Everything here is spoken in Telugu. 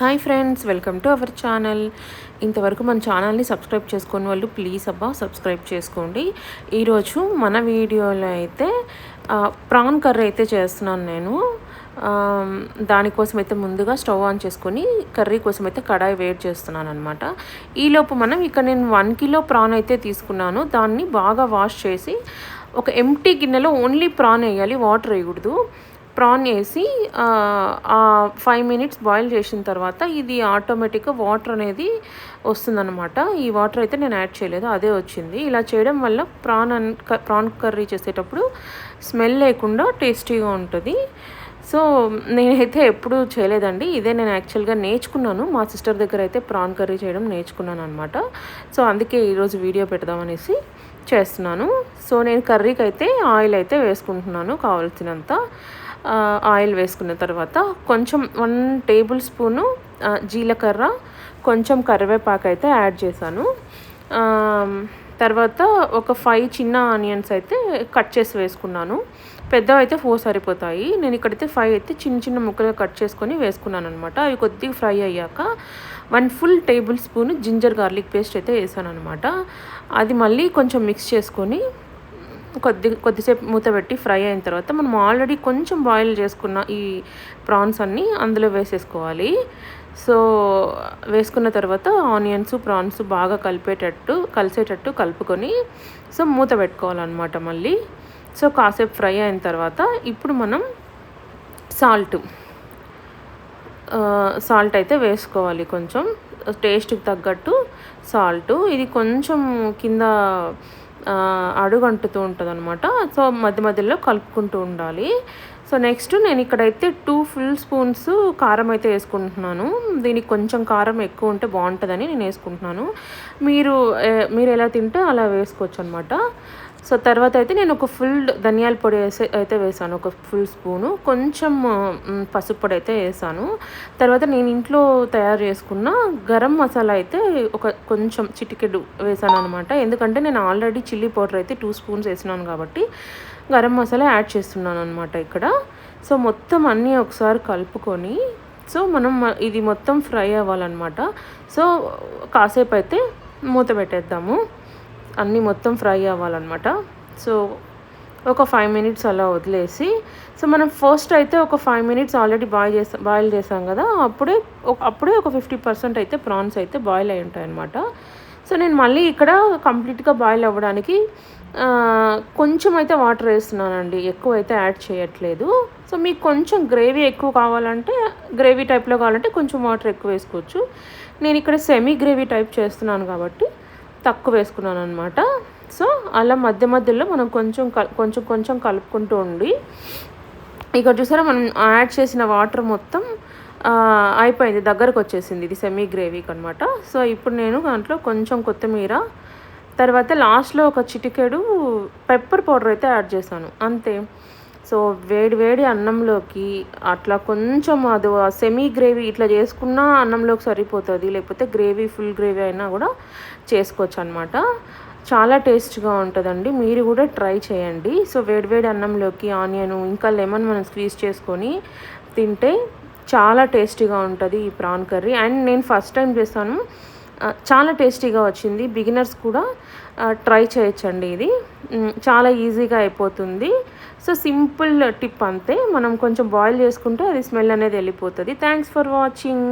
Hi friends welcome to our channel. ఇంతవరకు మన ఛానల్ని సబ్స్క్రైబ్ చేసుకుని వాళ్ళు ప్లీజ్ అబ్బా సబ్స్క్రైబ్ చేసుకోండి. ఈరోజు మన వీడియోలో అయితే ప్రాన్ కర్రీ అయితే చేస్తున్నాను నేను. దానికోసం అయితే ముందుగా స్టవ్ ఆన్ చేసుకొని కర్రీ కోసం అయితే కడాయి వేడి చేస్తున్నాను అనమాట ఈలోపు మనం ఇక్కడ నేను వన్ కిలో ప్రాన్ అయితే తీసుకున్నాను. దాన్ని బాగా వాష్ చేసి ఒక ఎంటీ గిన్నెలో ఓన్లీ ప్రాన్ వేయాలి వాటర్ వేయకూడదు. ప్రాన్ వేసి ఫైవ్ మినిట్స్ బాయిల్ చేసిన తర్వాత ఇది ఆటోమేటిక్గా వాటర్ అనేది వస్తుందన్నమాట. ఈ వాటర్ అయితే నేను యాడ్ చేయలేదు అదే వచ్చింది. ఇలా చేయడం వల్ల ప్రాన్ అన్ ప్రాన్ కర్రీ చేసేటప్పుడు స్మెల్ లేకుండా టేస్టీగా ఉంటుంది. సో నేనైతే ఎప్పుడూ చేయలేదండి. ఇదే నేను యాక్చువల్గా నేర్చుకున్నాను. మా సిస్టర్ దగ్గర అయితే ప్రాన్ కర్రీ చేయడం నేర్చుకున్నాను అనమాట సో అందుకే ఈరోజు వీడియో పెడదామనేసి చేస్తున్నాను. సో నేను కర్రీకి అయితే ఆయిల్ అయితే వేసుకుంటున్నాను కావాల్సినంత. ఆయిల్ వేసుకున్న తర్వాత కొంచెం వన్ టేబుల్ స్పూను జీలకర్ర కొంచెం కరివేపాకు అయితే యాడ్ చేశాను. తర్వాత ఒక ఫైవ్ చిన్న ఆనియన్స్ అయితే కట్ చేసి వేసుకున్నాను. పెద్దవి అయితే ఫోర్ సరిపోతాయి. నేను ఇక్కడైతే ఫైవ్ అయితే చిన్న చిన్న ముక్కలుగా కట్ చేసుకొని వేసుకున్నాను అనమాట అవి కొద్దిగా ఫ్రై అయ్యాక one full tablespoon ginger garlic paste అయితే వేసాను అనమాట అది మళ్ళీ కొంచెం మిక్స్ చేసుకొని కొద్ది కొద్దిసేపు మూత పెట్టి ఫ్రై అయిన తర్వాత మనం ఆల్రెడీ కొంచెం బాయిల్ చేసుకున్న ఈ ప్రాన్స్ అన్నీ అందులో వేసేసుకోవాలి. సో వేసుకున్న తర్వాత ఆనియన్స్ ప్రాన్స్ బాగా కలిపేటట్టు కలిసేటట్టు కలుపుకొని సో మూత పెట్టుకోవాలన్నమాట మళ్ళీ. సో కాసేపు ఫ్రై అయిన తర్వాత ఇప్పుడు మనం సాల్ట్ సాల్ట్ అయితే వేసుకోవాలి కొంచెం. టేస్ట్కి తగ్గట్టు సాల్ట్ ఇది కొంచెం కింద అడుగంటుతూ ఉంటుంది అనమాట సో మధ్య మధ్యలో కలుపుకుంటూ ఉండాలి. సో నెక్స్ట్ నేను ఇక్కడైతే టూ ఫుల్ స్పూన్స్ కారం అయితే వేసుకుంటున్నాను. దీనికి కొంచెం కారం ఎక్కువ ఉంటే బాగుంటుందని నేను వేసుకుంటున్నాను. మీరు మీరు ఎలా తింటే అలా వేసుకోవచ్చు అనమాట సో తర్వాత అయితే నేను ఒక ఫుల్ ధనియాల పొడి వేసే అయితే వేసాను. ఒక ఫుల్ స్పూను కొంచెం పసుపు పొడి అయితే వేసాను. తర్వాత నేను ఇంట్లో తయారు చేసుకున్న గరం మసాలా అయితే ఒక కొంచెం చిటికెడు వేసాను అనమాట ఎందుకంటే నేను ఆల్రెడీ చిల్లీ పౌడర్ అయితే టూ స్పూన్స్ వేసినాను కాబట్టి గరం మసాలా యాడ్ చేస్తున్నాను అనమాట ఇక్కడ. సో మొత్తం అన్నీ ఒకసారి కలుపుకొని సో మనం ఇది మొత్తం ఫ్రై అవ్వాలన్నమాట. సో కాసేపు అయితే మూత పెట్టేద్దాము. అన్నీ మొత్తం ఫ్రై అవ్వాలన్నమాట. సో ఒక ఫైవ్ మినిట్స్ అలా వదిలేసి సో మనం ఫస్ట్ అయితే ఒక ఫైవ్ మినిట్స్ ఆల్రెడీ బాయిల్ చేసాం బాయిల్ చేసాం కదా అప్పుడే ఒక- అప్పుడే ఒక ఫిఫ్టీ పర్సెంట్ అయితే ప్రాన్స్ అయితే బాయిల్ అయి ఉంటాయి అనమాట సో నేను మళ్ళీ ఇక్కడ కంప్లీట్గా బాయిల్ అవ్వడానికి కొంచెం అయితే వాటర్ వేస్తున్నానండి. ఎక్కువ అయితే యాడ్ చేయట్లేదు. సో మీకు కొంచెం గ్రేవీ ఎక్కువ కావాలంటే గ్రేవీ టైప్లో కావాలంటే కొంచెం వాటర్ ఎక్కువ వేసుకోవచ్చు. నేను ఇక్కడ సెమీ గ్రేవీ టైప్ చేస్తున్నాను కాబట్టి తక్కువ వేసుకున్నాను అనమాట సో అలా మధ్య మధ్యలో మనం కొంచెం కల్- కొంచెం కొంచెం కలుపుకుంటూ ఉండి ఇక్కడ చూసారా మనం యాడ్ చేసిన వాటర్ మొత్తం అయిపోయింది దగ్గరకు వచ్చేసింది. ఇది సెమీ గ్రేవీకి అనమాట సో ఇప్పుడు నేను దాంట్లో కొంచెం కొత్తిమీర తర్వాత లాస్ట్లో ఒక చిటికెడు పెప్పర్ పౌడర్ అయితే యాడ్ చేశాను. అంతే. సో వేడి వేడి అన్నంలోకి అట్లా కొంచెం అది సెమీ గ్రేవీ ఇట్లా చేసుకున్నా అన్నంలోకి సరిపోతుంది. లేకపోతే గ్రేవీ ఫుల్ గ్రేవీ అయినా కూడా చేసుకోవచ్చు అనమాట చాలా టేస్ట్గా ఉంటుందండి. మీరు కూడా ట్రై చేయండి. సో వేడివేడి అన్నంలోకి ఆనియన్ ఇంకా లెమన్ మనం స్క్వీజ్ చేసుకొని తింటే చాలా టేస్టీగా ఉంటుంది ఈ ప్రాన్ కర్రీ. అండ్ నేను ఫస్ట్ టైం చేస్తాను. చాలా టేస్టీగా వచ్చింది. బిగినర్స్ కూడా ట్రై చేయొచ్చండి ఇది. చాలా ఈజీగా అయిపోతుంది. సో సింపుల్ టిప్ అంతే. మనం కొంచెం బాయిల్ చేసుకుంటే అది స్మెల్ అనేది వెళ్ళిపోతుంది. Thanks for watching